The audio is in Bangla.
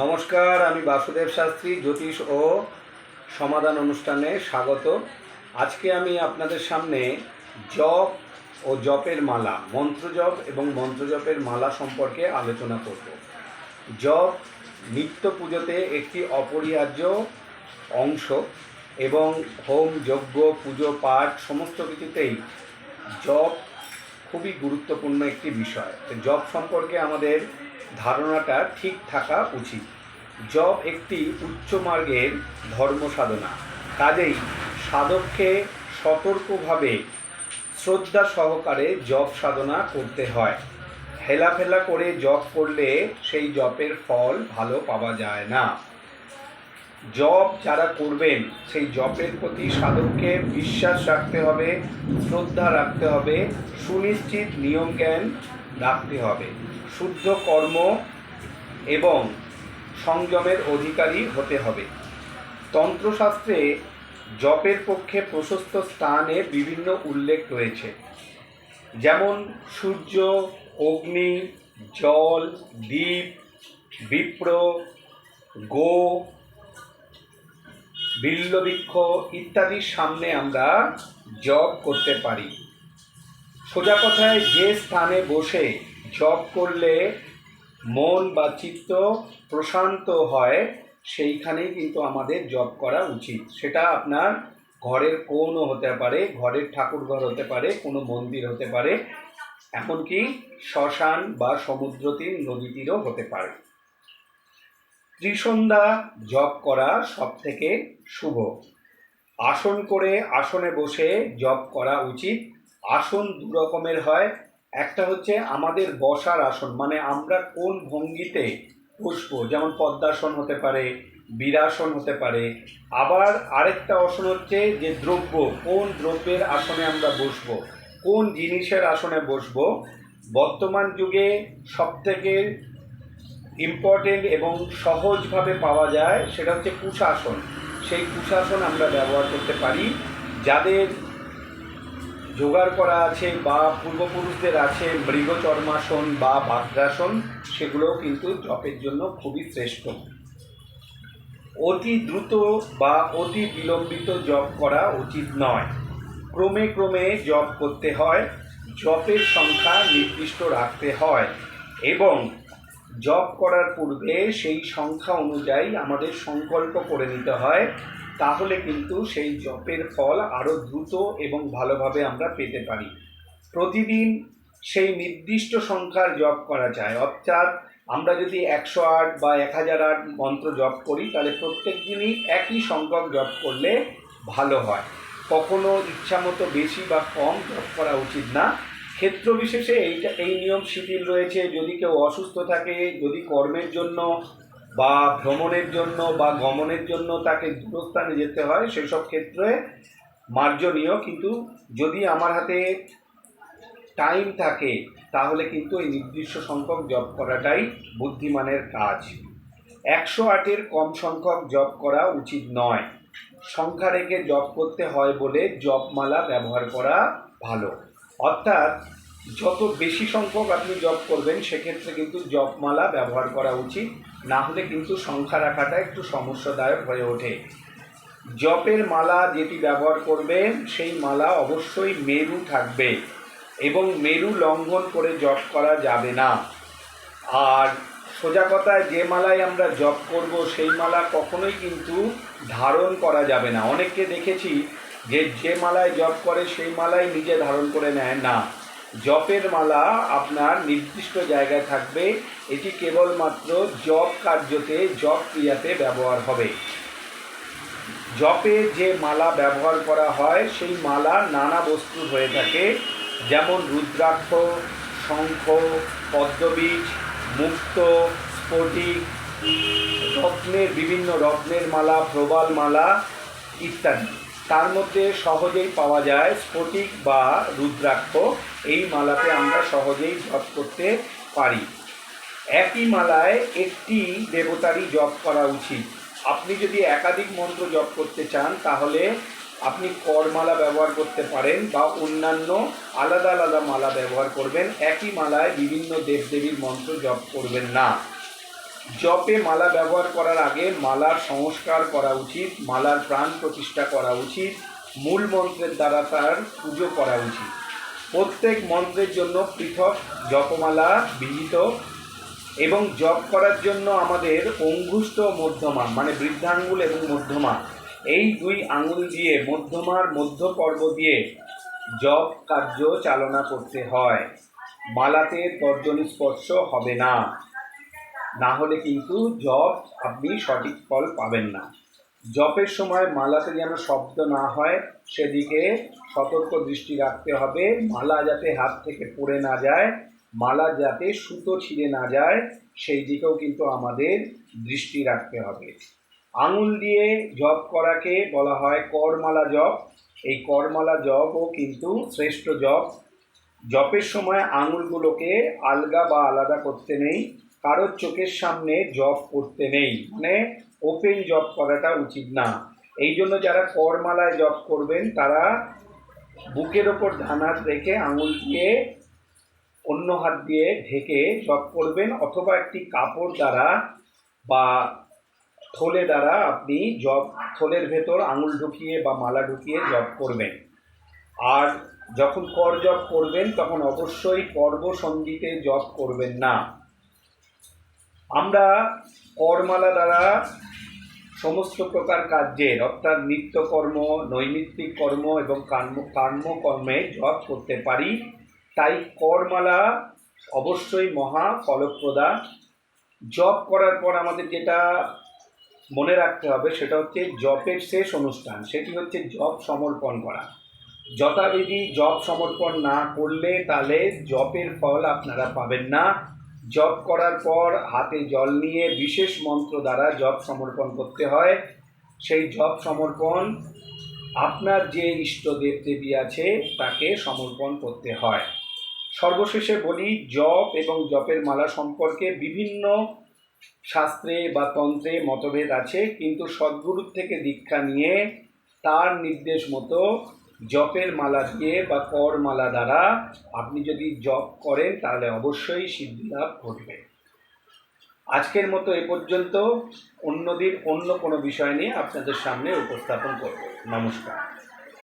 নমস্কার, আমি বাসুদেব শাস্ত্রী, জ্যোতিষ ও সমাধান অনুষ্ঠানে স্বাগত। আজকে আমি আপনাদের সামনে জপ ও জপের মালা, মন্ত্র জপ এবং মন্ত্র জপের মালা সম্পর্কে আলোচনা করব। জপ নিত্য পুজোতে একটি অপরিহার্য অংশ এবং হোম, যজ্ঞ, পুজো, পাঠ সমস্ত কিছুতেই জপ খুবই গুরুত্বপূর্ণ একটি বিষয়। জপ সম্পর্কে আমাদের ধারণাটা ঠিক থাকা উচিত। জব একটি উচ্চ মার্গের ধর্ম সাধনা। কাজেই সাধককে সতর্কভাবে শ্রদ্ধা সহকারে জপ সাধনা করতে হয়। হেলাফেলা করে জপ করলে সেই জপের ফল ভালো পাওয়া যায় না। জপ যারা করবেন, সেই জপের প্রতি সাধককে বিশ্বাস রাখতে হবে, শ্রদ্ধা রাখতে হবে, সুনিশ্চিত নিয়ম জ্ঞান রাখতে হবে। শুদ্ধ কর্ম এবং সংযমের অধিকারী হতে হবে। তন্ত্রশাস্ত্রে জপের পক্ষে প্রশস্ত স্থানে বিভিন্ন উল্লেখ রয়েছে। যেমন সূর্য, অগ্নি, জল, দ্বীপ, বিপ্র, গো, বিল্লবৃক্ষ ইত্যাদির সামনে আমরা জপ করতে পারি। সোজা কথায় যে স্থানে বসে জপ করলে মন বা চিত্ত প্রশান্ত হয়, সেইখানেই কিন্তু আমাদের জপ করা উচিত। সেটা আপনার ঘরের কোণও হতে পারে, ঘরের ঠাকুরঘর হতে পারে, কোনো মন্দির হতে পারে, এমনকি শ্মশান বা সমুদ্র তীর নদী তীরও হতে পারে। ত্রিসন্ধ্যা জপ করা সব থেকে শুভ। আসন করে আসনে বসে জপ করা উচিত। আসন দু রকমের হয়। একটা হচ্ছে আমাদের বসার আসন মানে আমরা কোন ভঙ্গিতে বসবো, যেমন পদ্মাসন হতে পারে, বীরাসন হতে পারে। আবার আরেকটা আসন হচ্ছে যে দ্রব্য, কোন দ্রব্যের আসনে আমরা বসবো, কোন জিনিসের আসনে বসবো। বর্তমান যুগে সবথেকে ইম্পর্টেন্ট এবং সহজভাবে পাওয়া যায় সেটা হচ্ছে কুশাসন। সেই কুশাসন আমরা ব্যবহার করতে পারি। যাদের জোগাড় করা আছে বা পূর্বপুরুষদের আছে মৃগচর্মাসন বা বাদ্রাসন সেগুলোও কিন্তু জপের জন্য খুবই শ্রেষ্ঠ। অতি দ্রুত বা অতি বিলম্বিত জপ করা উচিত নয়। ক্রমে ক্রমে জপ করতে হয়, জপের সংখ্যা নির্দিষ্ট রাখতে হয় এবং জপ করার পূর্বে সেই সংখ্যা অনুযায়ী আমাদের সংকল্প করে নিতে হয় তাহলে কিন্তু সেই জপের ফল আরও দ্রুত এবং ভালোভাবে আমরা পেতে পারি। প্রতিদিন সেই নির্দিষ্ট সংখ্যার জপ করা যায়। অর্থাৎ আমরা যদি একশো আট বা এক হাজার আট মন্ত্র জপ করি, তাহলে প্রত্যেক দিনই একই সংখ্যক জপ করলে ভালো হয়। কখনো ইচ্ছামতো বেশি বা কম জপ করা উচিত না। ক্ষেত্র বিশেষে এইটা, এই নিয়ম শিথিল রয়েছে। যদি কেউ অসুস্থ থাকে, যদি কর্মের জন্য বা ভ্রমণের জন্য বা গমনের জন্য তাকে দূরস্থানে যেতে হয়, সেসব ক্ষেত্রে মার্জনীয়। কিন্তু যদি আমার হাতে টাইম থাকে, তাহলে কিন্তু এই নির্দিষ্ট সংখ্যক জব করাটাই বুদ্ধিমানের কাজ। একশো আটের কম সংখ্যক জব করা উচিত নয়। সংখ্যা রেখে জব করতে হয় বলে জপমালা ব্যবহার করা ভালো। অর্থাৎ যত বেশি সংখ্যক আপনি জব করবেন, সেক্ষেত্রে কিন্তু জপমালা ব্যবহার করা উচিত। না হলে কিন্তু সংখ্যা রাখাটা একটু সমস্যাদায়ক হয়ে ওঠে। জপের মালা যেটি ব্যবহার করবেন, সেই মালা অবশ্যই মেরু থাকবে এবং মেরু লঙ্ঘন করে জপ করা যাবে না। আর সোজা কথায় যে মালায় আমরা জপ করব, সেই মালা কখনোই কিন্তু ধারণ করা যাবে না। অনেককে দেখেছি যে যে মালায় জপ করে, সেই মালাই নিজে ধারণ করে নেয় না। জপের মালা আপনার নির্দিষ্ট জায়গায় থাকবে। এটি কেবলমাত্র জপ কার্যতে, জপ ক্রিয়াতে ব্যবহার হবে। জপে যে মালা ব্যবহার করা হয়, সেই মালা নানা বস্তুর হয়ে থাকে, যেমন রুদ্রাক্ষ, শঙ্খ, পদ্মবীজ, মুক্ত, স্ফটিক, রত্নের বিভিন্ন রত্নের মালা, প্রবাল মালা ইত্যাদি। তার মধ্যে সহজেই পাওয়া যায় স্ফটিক বা রুদ্রাক্ষ। এই মালাতে আমরা সহজেই জপ করতে পারি। একই মালায় একটি দেবতারই জপ করা উচিত। আপনি যদি একাধিক মন্ত্র জপ করতে চান, তাহলে আপনি করমালা ব্যবহার করতে পারেন বা অন্যান্য আলাদা আলাদা মালা ব্যবহার করবেন। একই মালায় বিভিন্ন দেবদেবীর মন্ত্র জপ করবেন না। জপে মালা ব্যবহার করার আগে মালার সংস্কার করা উচিত, মালার প্রাণ প্রতিষ্ঠা করা উচিত, মূল মন্ত্রের দ্বারা তার পুজো করা উচিত। প্রত্যেক মন্ত্রের জন্য পৃথক জপমালা বিহিত এবং জপ করার জন্য আমাদের অঙ্গুষ্ঠ মধ্যমা মানে বৃদ্ধাঙ্গুল এবং মধ্যমা, এই দুই আঙুল দিয়ে, মধ্যমার মধ্য পর্ব দিয়ে জপ কার্য চালনা করতে হয়। মালাতে তর্জনী স্পর্শ হবে না। না হলে কিন্তু জপ আপনি সঠিক ফল পাবেন না। জপের সময় মালাতে যেন শব্দ না হয়, সেদিকে সতর্ক দৃষ্টি রাখতে হবে। মালা যাতে হাত থেকে পড়ে না যায়, মালা যাতে সুতো ছিঁড়ে না যায়, সেই দিকেও কিন্তু আমাদের দৃষ্টি রাখতে হবে। আঙুল দিয়ে জপ করাকে বলা হয় করমালা জপ। এই করমালা জপও কিন্তু শ্রেষ্ঠ জপ। জপের সময় আঙুলগুলোকে আলগা বা আলাদা করতে নেই কারোর চোখের সামনে জব করতে নেই। মানে ওপেন জব করাটা উচিত না। এই জন্য যারা করমালায় জব করবেন, তারা বুকের ওপর ধান হাত রেখে আঙুল দিয়ে অন্য হাত দিয়ে ঢেকে জব করবেন, অথবা একটি কাপড় দ্বারা বা থলে দ্বারা আপনি জব থলের ভেতর আঙুল ঢুকিয়ে বা মালা ঢুকিয়ে জব করবেন। আর যখন কর জব করবেন, তখন অবশ্যই পর্ব সঙ্গীতে জব করবেন না। আমরা করমালা দ্বারা সমস্ত প্রকার কার্যের, অর্থাৎ নিত্যকর্ম, নৈমিত্তিক কর্ম এবং কর্ম, কর্মকর্মে জপ করতে পারি, তাই করমালা অবশ্যই মহা ফলপ্রদা। জপ করার পর আমাদের যেটা মনে রাখতে হবে, সেটা হচ্ছে জপের শেষ অনুষ্ঠান, সেটি হচ্ছে জপ সমর্পণ করা। যথাবিধি জপ সমর্পণ না করলে তাহলে জপের ফল আপনারা পাবেন না। জপ করার পর হাতে জল নিয়ে বিশেষ মন্ত্র দ্বারা জপ সমর্পণ করতে হয়। সেই জপ সমর্পণ আপনার যে ইষ্ট দেব দেবী আছে, তাকে সমর্পণ করতে হয়। সর্বশেষে বলি, জপ এবং জপের মালা সম্পর্কে বিভিন্ন শাস্ত্রে বা তন্ত্রে মতভেদ আছে, কিন্তু সদ্গুরুর থেকে দীক্ষা নিয়ে তার নির্দেশ মতো জপের মালা দিয়ে বা কর মালা দ্বারা আপনি যদি জপ করেন, তাহলে অবশ্যই সিদ্ধি লাভ ঘটবে। আজকের মতো এ পর্যন্ত। অন্যদিন অন্য কোনো বিষয় নিয়ে আপনাদের সামনে উপস্থাপন করব। নমস্কার।